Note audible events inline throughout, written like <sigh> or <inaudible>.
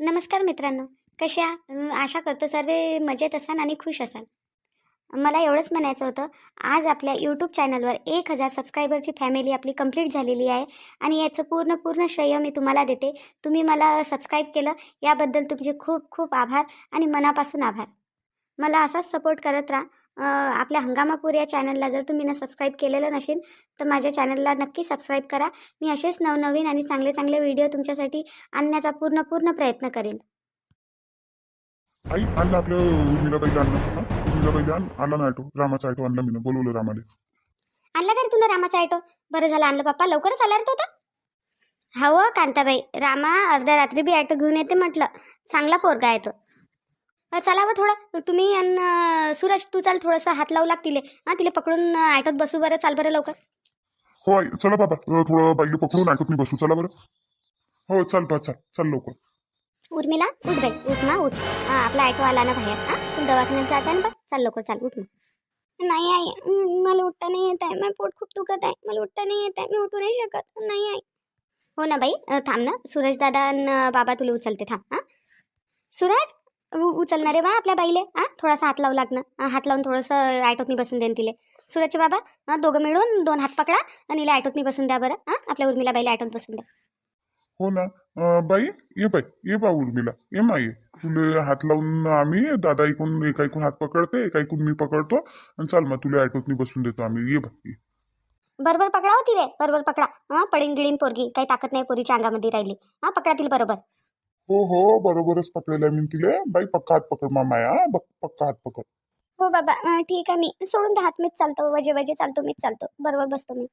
नमस्कार मित्रांनो. कशा? आशा करतो सर्व मजेत असाल आणि खुश असाल. मला एवढंच म्हणायचं होतं आज आपल्या यूट्यूब चॅनलवर एक हजार सबस्क्रायबरची फॅमिली आपली कंप्लीट झालेली आहे आणि याचं पूर्ण पूर्ण श्रेय मी तुम्हाला देते. तुम्ही मला सबस्क्राईब केलं याबद्दल तुमचे खूप खूप आभार आणि मनापासून आभार. मला असाच सपोर्ट करत राहा. आपल्या हंगामापूर या चॅनलला जर तुम्ही ना सबस्क्राईब केलेलं नसेल तर माझ्या चॅनलला नक्की सबस्क्राईब करा. मी असेच नवनवीन आणि चांगले चांगले व्हिडिओ तुमच्यासाठी आणण्याचा पूर्ण पूर्ण प्रयत्न करेन. आई आणलं आपलं पहिलं आणलं आणला ना ॲटो रामाचा ॲटो आणला मी बोलवलं रामाले. आणला का रे तुला रामाचा ॲटो बरं झालं आणलं पप्पा लवकरच आला रे तो आता हो कांताबाई. रामा अर्ध्या रात्री बी ॲटो घेऊन येते म्हटलं. चांगला पोरगा आहे तो. अ, चला व थोडं. तुम्ही अ, सूरज तू चाल थोडंसं हात लावू लाग तिले हां तिले पकडून अ, ॲटोत बसू बरं. चाल बरं लवकर. हो आई चला बाबा. अं, थोडं बाईले पकडून ॲटोत मी बसू. चला बरं. हो चल बा चल. चल लवकर. उर्मिला उठ बाई. उठ ना उठ. हां आपला ॲटो आला ना बाहेर. हां तू दवाखान्यात जायचं ना बा. चाल लवकर चाल. उठ ना. नाही आई मला उठता नाही येत आहे. माझं पोट खूप दुखत आहे. मला उठता नाही येत आहे. मी उठू नाही शकत. नाही आई. हो ना बाई. अ, थांब ना. सूरज दादा आणि बाबा तुला उचलते. थांब. हां. सूरज? उचलणार रे बा आपल्या बाईले. हां थोडासा हात लावू लागणं. हात लावून थोडंसं ॲटोतनी बसून देईन तिले. सूरजचे बाबा हां दोघं मिळून दोन हात पकडा आणि हिला ॲटोतनी बसून द्या बरं. हां आपल्या उर्मिला बाईला ॲटोत बसून द्या. हो ना. बाई ये बाई ये बा उर्मिला. ये मा ये तुले हात लावून आम्ही दादा ऐकून एका ऐकून हात पकडते एका ऐकून मी पकडतो. आणि चाल मग तुला ॲटोतनी बसून देतो आम्ही. ये बाई. बरोबर पकडा होती रे बरोबर पकडा. हां पडीन गिडीन पोरगी. काही ताकद नाही पोरीच्या अंगामध्ये राहिली. हां पकडा तिला बरोबर. हो हो बरोबरच पकडलेला मी तिले. बाई पक्का हात पकड मामाया पक्का हात पकड. हो बाबा. ठीक आहे. मी सोडून दहा हात मीच चालतो. वजे वजे चालतो मीच चालतो. बरोबर बसतो मी.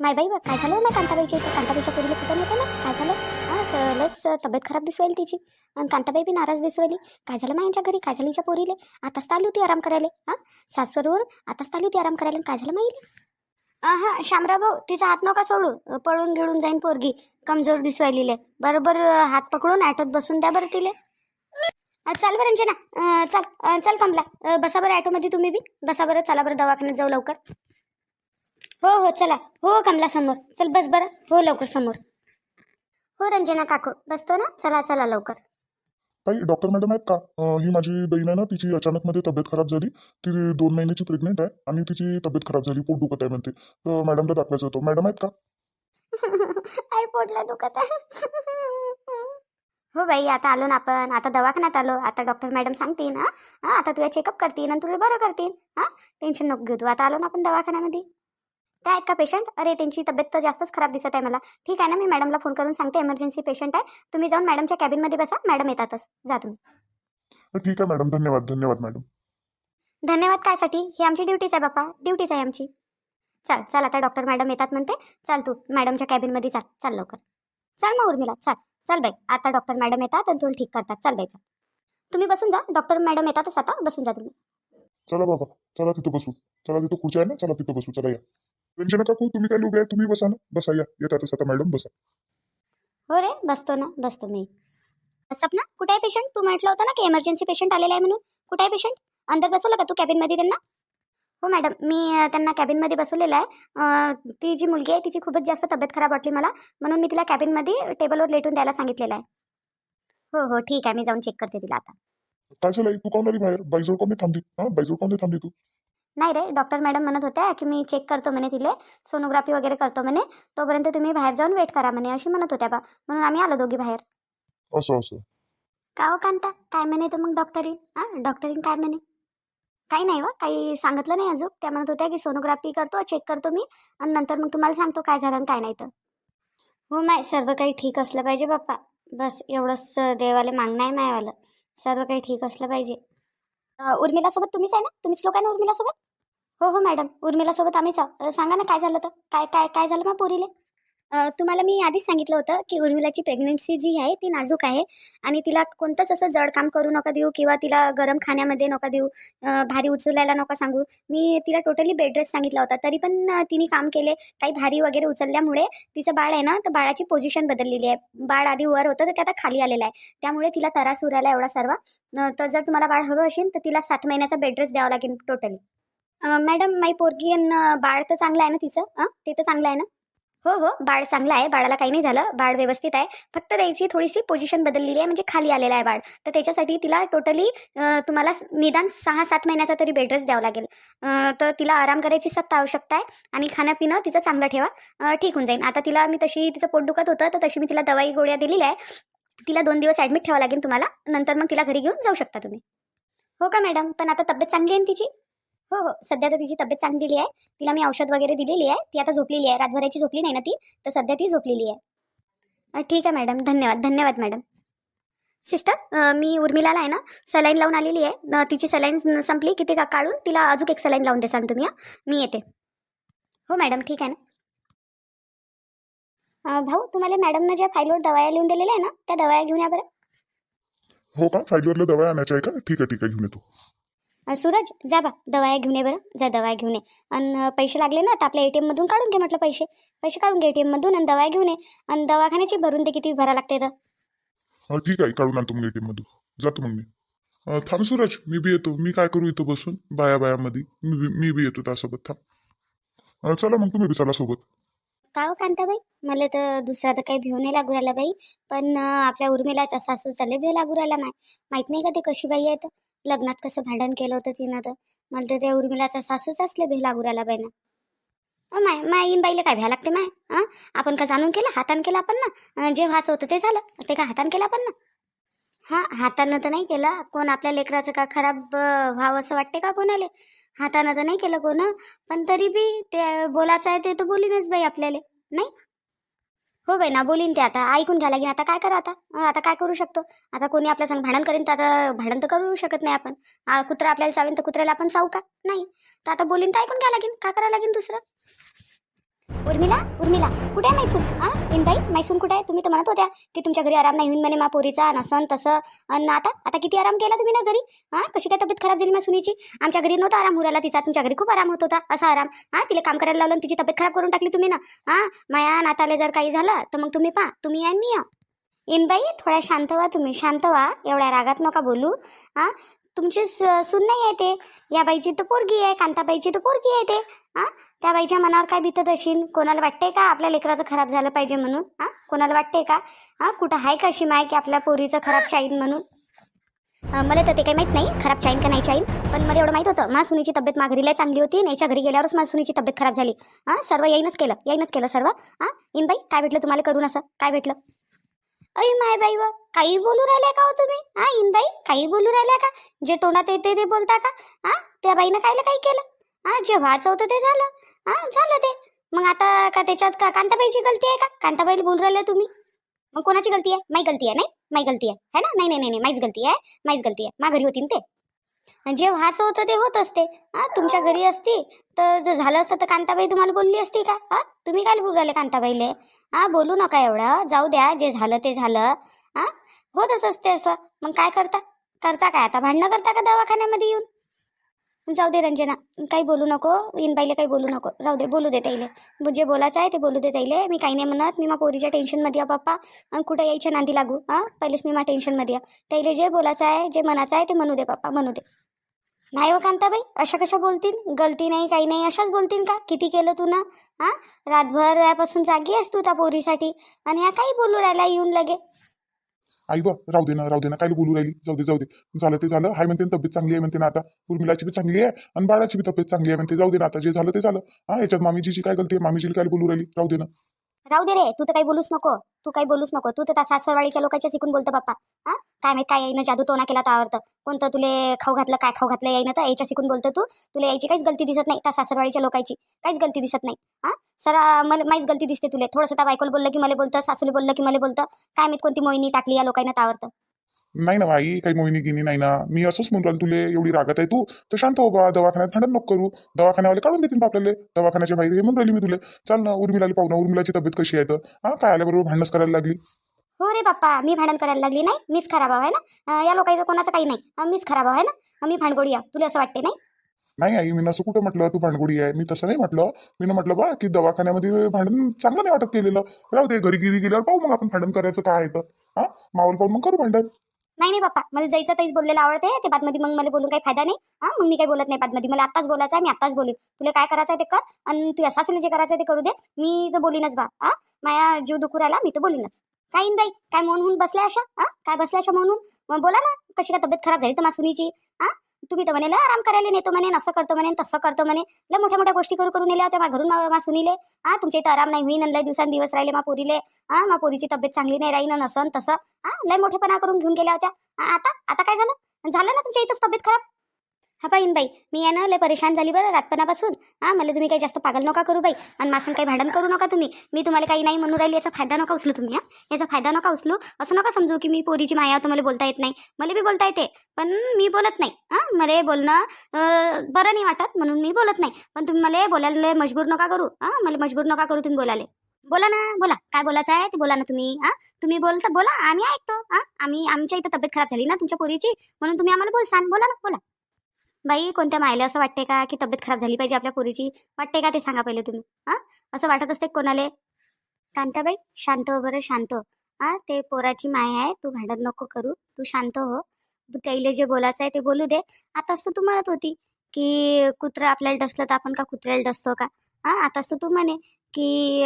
माय बाई बा, काय झालं? ना कांताबाईच्या इथं. कांताबाईच्या पोरीला कुठं नव्हतं ना काय झालं? हां तर लस तब्येत खराब दिसू राहिली तिची. आणि कांताबाई बी नाराज दिसू राहिली. काय झालं माझ्या घरी? काय झालं हिच्या पोरीले? आताच आली होती आराम करायला. हां सासरवर आताच आली होती आराम करायला. काय झालं माहिले हां शामराव भाऊ तिचा हात नका सोडू. पळून गिळून जाईन पोरगी. कमजोर दिसू राहिलीले बरोबर हात पकडून ॲटोत बसून द्या बरं तिले. चल बरं रंजना चल चल कमला. बसा बरं ॲटोमध्ये तुम्ही बी. बसा बरं चला बरं दवाखान्यात जाऊ लवकर. हो हो चला. हो कमला समोर. चल बस बरं. हो लवकर समोर. हो रंजना काकू. बसतो ना? चला चला लवकर. ताई डॉक्टर मॅडम आहेत का? अं, ही माझी बहीण आहे ना तिची अचानक मध्ये तब्येत खराब झाली. ती दोन महिन्याची प्रेग्नेंट आहे आणि तिची तब्येत खराब झाली पोट दुखत आहे म्हणते. तर मॅडमला दाखवायचं होतं. मॅडम आहेत का? <laughs> आई पोटला दुखत आहे. हो बाई आता आलो ना आपण. आता दवाखान्यात आलो. आता डॉक्टर मॅडम सांगतील ना हां आता तुला चेकअप करतील आणि तुला बरं करतील हा? टेन्शन नको घेऊ तू. आता आलो ना आपण दवाखान्यामध्ये. त्या आहेत का पेशंट अरे त्यांची तब्येत तर जास्तच खराब दिसत आहे मला. ठीक आहे ना मी मॅडमला फोन करून सांगते एमर्जन्सी पेशंट आहे. तुम्ही जाऊन मॅडमच्या कॅबिनमध्ये बसा मॅडम येतातच. जा तुम्ही. ठीक आहे मॅडम धन्यवाद धन्यवाद मॅडम धन्यवाद कायसाठी? ही आमची ड्युटीच आहे बापा ड्युटीच आहे आमची. चल चल आता डॉक्टर मॅडम येतात म्हणते. चल तू मॅडमच्या कॅबिनमध्ये चाल चल लवकर. चल मग उर्मिला चल. चल बाई आता डॉक्टर मॅडम येतात आणि तुला ठीक करतात. चल बाई चल. तुम्ही बसून जा. डॉक्टर मॅडम येतातच आता. बसून जा तुम्ही. चला बाबा. चला तिथं बसू. चला तिथं खुर्ची आहे ना? चला तिथं बसू. चला या. रंजना काकू तुम्ही काय उभे आहे? तुम्ही बसा ना. बसा या. येतातच आता मॅडम बसा. हो रे बसतो ना. बसतो मी. सपना कुठे आहे पेशंट तू म्हटलं होतं ना की एमर्जन्सी पेशंट आलेला आहे म्हणून. कुठे आहे पेशंट अंदर बसवलं का तू कॅबिनमध्ये त्यांना? हो मॅडम मी त्यांना कॅबिनमध्ये बसवलेलं आहे. ती जी मुलगी आहे तिची खूपच जास्त तब्येत खराब वाटली मला. म्हणून मी तिला कॅबिनमध्ये टेबलवर लेटून द्यायला सांगितलेलं आहे. हो हो ठीक आहे. मी जाऊन चेक करते तिला आता. काय झालं? तू आली बाहेर? बाईजवळ कोण थांबली? हा कोण थांबली तू? नाही रे डॉक्टर मॅडम म्हणत होत्या की मी चेक करतो म्हणे तिले सोनोग्राफी वगैरे करतो म्हणे तोपर्यंत तुम्ही बाहेर जाऊन वेट करा म्हणे अशी म्हणत होत्या बा. म्हणून आम्ही आलो दोघी बाहेर. असं असं. का हो कांता? काय म्हणे तर मग डॉक्टरीन हां डॉक्टरीन काय म्हणे? काही नाही वा काही सांगितलं नाही अजून. त्या म्हणत होत्या की सोनोग्राफी करतो चेक करतो मी आणि नंतर मग तुम्हाला सांगतो काय झालं आणि काय नाही तर. हो माय सर्व काही ठीक असलं पाहिजे बाप्पा बस एवढंच देवाले मागणं आहे मायवालं. सर्व काही ठीक असलं पाहिजे. अं, उर्मिलासोबत तुम्हीच आहे ना? तुम्हीच लोक आहे ना उर्मिलासोबत? हो हो मॅडम. उर्मिलासोबत आम्हीच आहोत सांगा ना काय झालं तर काय काय काय झालं मग पोरीले? तुम्हाला मी आधीच सांगितलं होतं की उर्मिलाची प्रेग्नन्सी जी आहे ती नाजूक आहे आणि तिला कोणतंच असं जड काम करू नका देऊ किंवा तिला गरम खाण्यामध्ये नका देऊ भारी उचलायला नका सांगू. मी तिला टोटली बेड रेस्ट सांगितला होता. तरी पण तिने काम केले. काही भारी वगैरे उचलल्यामुळे तिचं बाळ आहे ना तर बाळाची पोझिशन बदललेली आहे. बाळ आधी वर होतं तर ते आता खाली आलेलं आहे. त्यामुळे तिला त्रास उरायला एवढा सर्व. तर जर तुम्हाला बाळ हवं असेल तर तिला सात महिन्याचा बेड रेस्ट द्यावा लागेल टोटली मॅडम माई पोरगी बाळ तर चांगलं आहे ना तिचं? ते तर चांगलं आहे ना? हो हो. बाळ चांगलं आहे बाळाला काही नाही झालं बाळ व्यवस्थित आहे. फक्त त्याची थोडीशी पोझिशन बदललेली आहे म्हणजे खाली आलेलं आहे बाळ. तर त्याच्यासाठी तिला टोटली तुम्हाला निदान सहा सात महिन्याचा तरी बेड रेस्ट द्यावं लागेल. तर तिला आराम करायची सत्ता आवश्यकता आहे आणि खाणंपिणं तिचं चांगलं ठेवा. ठीक होऊन जाईल. आता तिला मी तशी तिचं पोट दुखत होतं तर तशी मी तिला दवाई गोळ्या दिलेल्या आहे. तिला दोन दिवस ॲडमिट ठेवावं लागेल तुम्हाला. नंतर मग तिला घरी घेऊन जाऊ शकता तुम्ही. हो का मॅडम? पण आता तब्येत चांगली आहे ना तिची? हो हो. सध्या तर तिची तब्येत चांगली आहे. तिला मी औषध वगैरे दिलेली आहे. ती आता झोपलेली आहे. रातभराची झोपली नाही ना ती? तर सध्या ती झोपलेली आहे. अ, ठीक आहे मॅडम. धन्यवाद. धन्यवाद मॅडम. सिस्टर मी उर्मिलाला आहे ना सलाईन लावून आलेली आहे. तिची सलाईन संपली. की ती का काढून तिला अजून एक सलाईन लावून देसाल तुम्ही हं? मी येते. हो मॅडम ठीक आहे ना? अ, भाऊ तुम्हाला मॅडमनं ज्या फाईलवर दवाया लिहून दिलेल्या आहे ना त्या दवाया घेऊन या बरं. हो का? फाईलवरला दवा आणायच्या आहे का? ठीक आहे ठीक आहे. घेऊन येतो. सूरज जा बा दवाया घेऊन ये बरं जा दवाया घेऊन ये. आणि पैसे लागले ना तर आपल्या ए टी एममधून काढून घे म्हटलं पैसे. पैसे काढून घे ए टी एममधून आणि दवाया घेऊन ये. आणि दवाखान्याची भरून दे किती भरा लागते तर. हा ठीक आहे काढून आणतो मग एटीएम मधून. जातो मग मी. अं, थांब सूरज मी बी येतो. मी काय करू इथं बसून? बाया बायामध्ये. मी बी- मी बी येतो त्यासोबत थांब. अं, चला मग तुम्ही बी चला सोबत. का हो कांताबाई? मला तर दुसरा तर काही भिव नाही लागू राहिला बाई. पण अं, आपल्या उर्मिलाच्या सासू चाले भेव लागू राहिला माय. माहीत नाही का ते कशी बाई आहे तर? लग्नात कसं भांडण केलं होतं तिनं तर. मला तर त्या उर्मिलाचा सासूच असले भेव लागू राहिला बाई माय माय इन बाईला काय भ्या लागते माय? हां आपण का जाणून केलं? हातान केलं आपण ना? जे व्हायचं होतं ते झालं. ते का हातान केलं आपण ना? हां हातानं तर नाही केलं. कोण आपल्या लेकराचं का खराब व्हावं असं वाटते का कोणाला? हातानं तर नाही केलं कोण. पण तरी बी ते बोलायचं आहे ते तर बोलीनच बाई आपल्याला. नाही? हो बाई ना बोलीन ते आता. ऐकून घ्या लागेल आता काय करा आता? आता काय करू शकतो? आता कोणी आपल्या संग भांडण करीन तर आता भांडण तर करू शकत नाही आपण. कुत्रा आपल्याला चावेन तर कुत्र्याला आपण चावू का नाही. तर आता बोलीन तर ऐकून घ्या लागेल काय करावं लागेल दुसरं? उर्मिला उर्मिला कुठे आहे मैसून हा? बाई मैसून कुठे आहे? तुम्ही तर म्हणत होत्या की तुमच्या घरी आराम नाही. होईन म्हणे मा पोरीचा नसन तसं. आणि आता? आता किती आराम केला तुम्ही ना घरी? हा? कशी काय तब्येत खराब झाली मा सुनीची? आमच्या घरी नव्हता आराम उराला तिचा. तुमच्या घरी खूप आराम होत होता. असा आराम. हा? तिला काम करायला लावलं तिची तब्येत खराब करून टाकली तुम्ही ना. हा? माया नाताले जर काही झालं तर मग तुम्ही पहा. तुम्ही या आणि मी या इनबाई थोड्या शांत व्हा तुम्ही. शांत व्हा. एवढ्या रागात नका बोलू. हा? तुमची स- सून नाही आहे ते. या बाईची तर पोरगी आहे कांताबाईची तर पोरगी आहे ते. हां? त्या बाईच्या मनावर काय बितत असेल कोणाला वाटते का आपल्या लेकराचं खराब झालं पाहिजे म्हणून? हां? कोणाला वाटते का? हां? कुठं आहे का अशी माय की आपल्या पोरीचं खराब चाईन म्हणून? मला तर ते काही माहीत नाही. खराब चाईन का नाही चाईन पण मला एवढं माहीत होतं. मा सुनीची तब्येत माघरीला चांगली होती आणि याच्या घरी गेल्यावरच माझ्या सुनीची तब्येत खराब झाली. हां? सर्व येईनच केलं. येईनच केलं सर्व. हां? इन बाई काय भेटलं तुम्हाला करून असं? काय भेटलं? अई माय बाई व काही बोलू राहिल्या का हो तुम्ही? हा इनबाई काही बोलू राहिल्या का? जे तोंडात येते ते बोलता का? हा त्या बाईनं कायला काही केलं? हा जे व्हायचं होतं ते झालं हा झालं ते. मग आता का त्याच्यात का कांताबाईची गलती आहे का? कांताबाईला बोलू राहिल्या तुम्ही? मग कोणाची गलती आहे? माई गलती आहे नाही? माई गलती आहे है ना? नाही नाही नाही नाही, माईच गलती आहे माईच गलती आहे. माघरी होती ना ते. जे व्हायचं होतं ते होत असते. हा तुमच्या घरी असती तर जर झालं असतं तर कांताबाई तुम्हाला बोलली असती का? हा तुम्ही काय बोलू कांताबाईले? हा बोलू नका एवढं. जाऊ द्या जे झालं ते झालं. हा होतच असते असं. मग काय करता? करता काय? आता भांडणं करता का दवाखान्यामध्ये येऊन? जाऊ दे रंजना काही बोलू नको इनबाईले काही बोलू नको. राहू दे बोलू दे ताईले. जे बोलायचं आहे ते बोलू दे ताईले. मी काही नाही म्हणत मी मा पोरीच्या टेन्शनमध्ये आहे बाप्पा आणि कुठं यायच्या नांदी लागू? हां? पहिलेच मी मा टेन्शनमध्ये आहे. ताईले जे बोलायचं आहे जे मनाचं आहे ते म्हणू दे बाप्पा म्हणू दे. नाही हो कांताबाई अशा कशा बोलतील? गलती नाही काही नाही अशाच बोलतील का? किती केलं तू ना? हां? रातभर यापासून जागी आहेस तू त्या पोरीसाठी. आणि या काही बोलू राहिला येऊन लगे. आई बा राहू दे ना राहू दे ना काय बोलू राहिली? जाऊ दे जाऊ दे. झालं ते झालं. हाय म्हणते तब्येत चांगली आहे म्हणते ना आता. उर्मिलाची बी चांगली आहे आणि बाळाची बी तब्येत चांगली आहे म्हणते. जाऊ दे ना आता जे झालं ते झालं. हा याच्यात मामीजीची काय गलती आहे? मामीजीला काय बोलू राहिली? राहू दे ना. राहू दे रे तू तर काही बोलूच नको. तू काही बोलूच नको. तू तर त्या सासरवाडीच्या लोकांच्या शिकून बोलतो बाप्पा हा? काय माहीत काय येईन जादू टोना केला तर. कोणतं तुले खाऊ घातलं काय खाऊ घातलं येईन तर याच्या शिकून बोलतो तू. तुला यायची काहीच गलती दिसत नाही त्या सासरवाडीच्या लोकांची. काहीच गलती दिसत नाही. हा? सर मला माहीच गलती दिसते तुले. थोडंसं त्या बायकोला बोललं की मला बोलतं सासूला बोललं की मला बोलतं. काय माहीत कोणती मोहिनी टाकली या लोकांना तर. नाही ना आई काही मोहिनी गिनी नाही ना. मी असंच म्हणून राहिलो तुले एवढी रागत आहे तू? तर शांत हो बा दवाखान्यात भांडण नको करू. दवाखान्यावाले काढून देतील आपल्याला दवाखान्याच्या बाहेर हे म्हणून राहिली मी तुले. चाल ना उर्मिलाला पाहू ना. उर्मिलाची तब्येत कशी आहे तर? हा काय आल्याबरोबर भांडणच करायला लागली? हो रे बाप्पा मी भांडण करायला लागली नाही? मीच खराब आहे ना? अं, या लोकांचं कोणाचं काही नाही. मीच खराब आहे ना? मी भांडगोडी आहे. तुला असं वाटते नाही? नाही आई मी असं कुठं म्हटलं तू भांडगोडी आहे. मी तसं नाही म्हटलं. मी म्हटलं बा की दवाखान्यामध्ये भांडण चांगलं नाही वाटत केलेलं. राहू दे घरी गिरी गेल्यावर पाहू मग आपण भांडण करायचं काय आहे तर. हा मावल पाहून मग करू भांडण. नाही नाही बाप्पा मला जायचं तरीच बोललेलं आवडते ते बादमध्ये मग मला बोलून काही फायदा नाही. हां मग मी काही बोलत नाही बादमध्ये. मला आत्ताच बोलायचं आहे मी आत्ताच बोलेन. तुला काय करायचं आहे ते कर आणि तू सासूला जे करायचं आहे ते करू दे. मी तर बोलीनच बा हां. माया जीव दुखू राहिला मी तर बोलीनच. काही बाई? काय म्हणून बसल्या अशा? हां? काय बसल्या अशा म्हणून मग बोला ना कशी काय तब्येत खराब झाली तर मासुनीची? हां? तुम्ही तर म्हणे लय आराम करायला नेतो म्हणे असं करतो म्हणे तसं करतो म्हणे. लय मोठ्या मोठ्या गोष्टी करू करून नेल्या होत्या मा घरून मा सुनीले. हा तुमच्या इथं आराम नाही होईन आणि लय दिवसांदिवस राहिले मा पोरीले. हा मा पोरीची तब्येत चांगली नाही राहीन नसन असं तसं. हा लय मोठेपणा करून घेऊन गेल्या होत्या. आता आता काय झालं? झालं ना तुमच्या इथंच तब्येत खराब? हा पाहिन बाई मी आहे ना लय परेशान झाली बरं रातपणापासून. हां मला तुम्ही काही जास्त पागल नका करू बाई. आणि मासून काही भांडण करू नका तुम्ही. मी तुम्हाला काही नाही म्हणून राहिली याचा फायदा नका उचलू तुम्ही हां. याचा फायदा नका उचलू. असं नका समजू की मी पोरीची माया तुम्हाला मला बोलता येत नाही. मला बी बोलता येते पण मी बोलत नाही. हां मला बोलणं बरं नाही वाटत म्हणून मी बोलत नाही. पण तुम्ही मला बोलायला लय मजबूर नका करू. हां मला मजबूर नका करू तुम्ही बोलायला. बोला ना बोला. काय बोलायचं आहे ते बोला ना तुम्ही हां. तुम्ही बोलता बोला आम्ही ऐकतो हां. आम्ही आमच्या इथं तब्येत खराब झाली ना तुमच्या पोरीची म्हणून तुम्ही आम्हाला बोलसान. बोला ना बोला. बाई कोणत्या मायला असं वाटते का की तब्येत खराब झाली पाहिजे आपल्या पोरीची? वाटते का ते सांगा पहिले तुम्ही हां? असं वाटत असते कोणाले? कांताबाई शांत हो बरं शांत हो. हां. ते पोराची माय आहे तू भांडण नको करू तू शांत हो. तू जे बोलायचं आहे ते बोलू दे. आताच तर तू म्हणत होती की कुत्रा आपल्याला डसलं तर आपण का कुत्र्याला डसतो का? हां आताच तर तू म्हणे की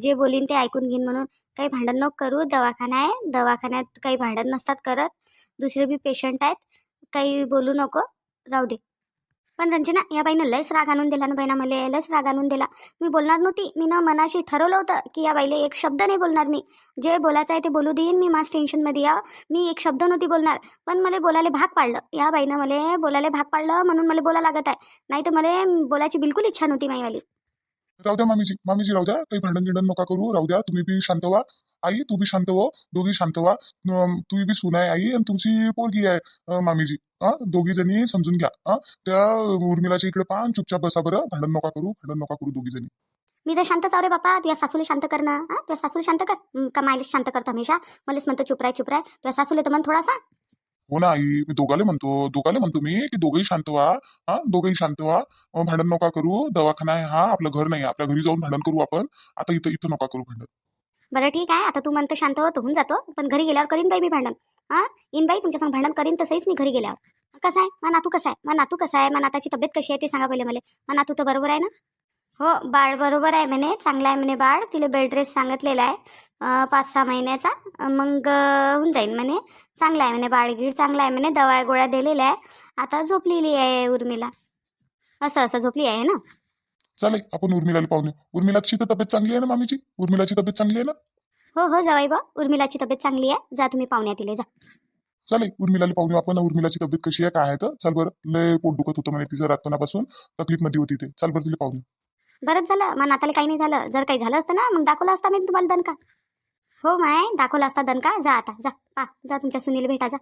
जे बोलीन ते ऐकून घेईन म्हणून. काही भांडण नको करू दवाखाना आहे दवाखान्यात काही भांडण नसतात करत. दुसरे बी पेशंट आहेत काही बोलू नको. राहू दे. पण रंजना या बाईनं लयच राग आणून दिला ना बाईना मला लयच राग आणून दिला. मी बोलणार नव्हती. मी ना मनाशी ठरवलं होतं की या बाईला एक शब्द नाही बोलणार मी. जे बोलायचं आहे ते बोलू देईन मी मास टेन्शनमध्ये या. मी एक शब्द नव्हती बोलणार. पण मला बोलायला भाग पाडलं. या बाईनं मला बोलायला भाग पाडलं म्हणून मला बोला लागत आहे. नाही तर मला बोलायची बिलकुल इच्छा नव्हती माईवाली. राहू द्या मामीजी. मामीजी राहू द्या. काही भांडण गिंडण नका करू. राहू द्या. तुम्ही बी शांत व्हा. आई तू बी शांत हो दोघी शांत व्हा. अं, तुम्ही बी सून आहे आई आणि तुमची पोरगी आहे मामीजी. हा दोघी जणी समजून घ्या. हा त्या उर्मिलाच्या इकडे पान चुपचाप बसा बरं. भांडण नका करू. भांडण नका करू दोघी जणी. मी तर शांतच आहो रे बापा तुझ्या सासूला शांत कर ना. तुझ्या सासूला शांत कर. का मायला शांत करत हमेशा? मलाच म्हणतो चुपराय चुपराय तुझ्या सासूला तर मन थोडासा. हो ना आई. मी दोघाले म्हणतो दोघाले म्हणतो मी की दोघेही शांत व्हा. हा दोघेही शांत व्हा. अं, भांडण नका करू. दवाखाना आहे हा आपलं घर नाही आपल्या घरी जाऊन भांडण करू आपण. आता इथं इथं नका करू भांडण. बरं ठीक आहे. आता तू म्हणतो शांत हो होऊन जातो. पण घरी गेल्यावर करीन बाई मी भांडण. हा? इन बाई तुमच्या संग भांडण करीन तसंच मी घरी गेल्यावर. कसं आहे? मग नातू कसं आहे? मग नातू कसं आहे? मग नाताची तब्येत कशी आहे ते सांगा पहिले मला. मग नातू तर बरोबर आहे ना? हो बाळ बरोबर आहे म्हणे. चांगला आहे म्हणे बाळ. तिला बेड रेस्ट सांगितलेला आहे. पाच सहा महिन्याचा. मग होऊन जाईन म्हणे. चांगला आहे म्हणे. बाळ गीड चांगला आहे म्हणे. दवा गोळ्या दिलेल्या आहे. आता झोपलेली आहे उर्मिला. असं असं झोपली आहे ना? चालेल आपण उर्मिलाला पाहून येऊ. उर्मिलाची तर तब्येत चांगली आहे ना मामीची? उर्मिलाची तब्येत चांगली आहे ना? हो हो जावाई बा. उर्मिलाची तब्येत चांगली आहे. जा तुम्ही पाहुण्यात तिले जा. चालेल उर्मिलाला पाहून आपण उर्मिलाची तब्येत कशी आहे काय आहे तर? चाल बरं. लय पोट दुखत होतं म्हणे तिचं रातपणापासून. तकलीफमध्ये होती ते. चाल बरं तिला पाहून. बरंच झालं. मग नाताला काही नाही झालं. जर काही झालं असतं ना मग दाखवलं असता मी तुम्हाला दणका. हो माय दाखवला असता दणका. जा आता जा. पा जा तुमच्या सुनील भेटा जा.